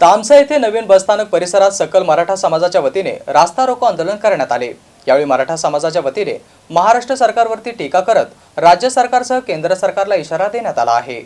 तामसा येथे नवीन बसस्थानक परिसरात सकल मराठा समाजाच्या वतीने रास्ता रोको आंदोलन करण्यात आले. यावेळी मराठा समाजाच्या वतीने महाराष्ट्र सरकारवरती टीका करत राज्य सरकारसह केंद्र सरकारला इशारा देण्यात आला आहे.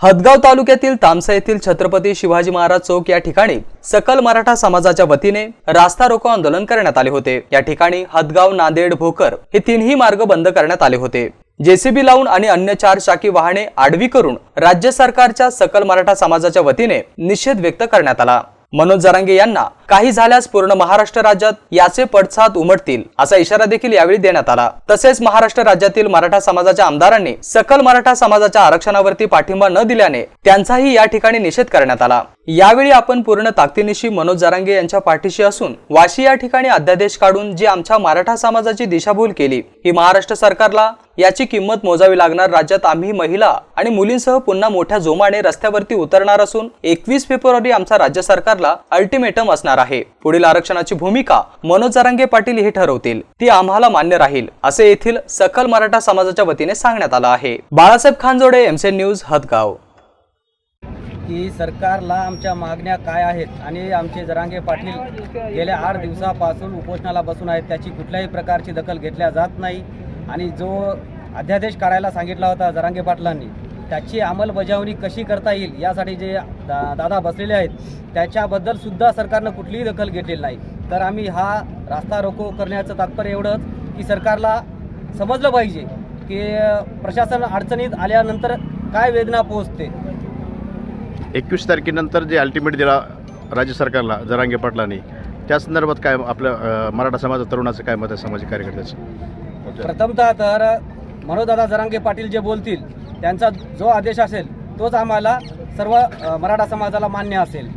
हदगाव तालुक्यातील तामसा येथील छत्रपती शिवाजी महाराज चौक या ठिकाणी सकल मराठा समाजाच्या वतीने रास्ता रोको आंदोलन करण्यात आले होते. या ठिकाणी हदगाव नांदेड भोकर हे तीनही मार्ग बंद करण्यात आले होते. जेसीबी लावून आणि अन्य चार चाकी वाहने आडवी करून राज्य सरकारच्या सकल मराठा समाजाच्या वतीने निषेध व्यक्त करण्यात आला. मनोज जरांगे यांना काही झाल्यास पूर्ण महाराष्ट्र राज्यात याचे पडसाद उमटतील असा इशारा देखील यावेळी देण्यात आला. तसेच महाराष्ट्र राज्यातील मराठा समाजाच्या आमदारांनी सकल मराठा समाजाच्या आरक्षणावरती पाठिंबा न दिल्याने त्यांचाही या ठिकाणी निषेध करण्यात आला. यावेळी आपण पूर्ण ताकदीनिशी मनोज जरांगे यांच्या पाठीशी असून वाशी या ठिकाणी अध्यादेश काढून जी आमच्या मराठा समाजाची दिशाभूल केली ही महाराष्ट्र सरकारला याची किंमत मोजावी लागणार राज्यात आम्ही महिला आणि मुलींसह पुन्हा मोठ्या जोमाने रस्त्यावरती उतरणार असून एकवीस फेब्रुवारी आमचा राज्य सरकारला अल्टिमेटम असणार आहे. पुढील आरक्षणाची भूमिका मनोज जरांगे पाटील हे ठरवतील. ती आम्हाला मान्य राहील असे येथील सकल मराठा समाजाच्या वतीने सांगण्यात आलं आहे. बाळासाहेब खानजोडे एमसेन न्यूज हदगाव. की सरकारला आमच्या मागण्या काय आहेत आणि आमचे जरांगे पाटील गेल्या आठ दिवसापासून उपोषणाला बसून आहेत त्याची कुठल्याही प्रकारची दखल घेतल्या जात नाही. आणि जो अध्यादेश काढायला सांगितला होता जरांगे पाटलांनी त्याची अंमलबजावणी कशी करता येईल यासाठी जे दा दादा बसलेले आहेत त्याच्याबद्दल सुद्धा सरकारनं कुठलीही दखल घेतलेली नाही. तर आम्ही हा रास्ता रोको करण्याचं तात्पर्य एवढंच की सरकारला समजलं पाहिजे की प्रशासन अडचणीत आल्यानंतर काय वेदना पोहोचते. एकवीस तारखेनंतर जे अल्टिमेट दिला राज्य सरकारला जरांगे पाटलांनी त्या संदर्भात काय आपल्या मराठा समाज तरुणाचं काय मत आहे सामाजिक कार्यकर्त्याचं? प्रथमतः तर मनोदादा जरांगे पाटील जे बोलतील त्यांचा जो आदेश असेल तोच आम्हाला सर्व मराठा समाजाला मान्य असेल.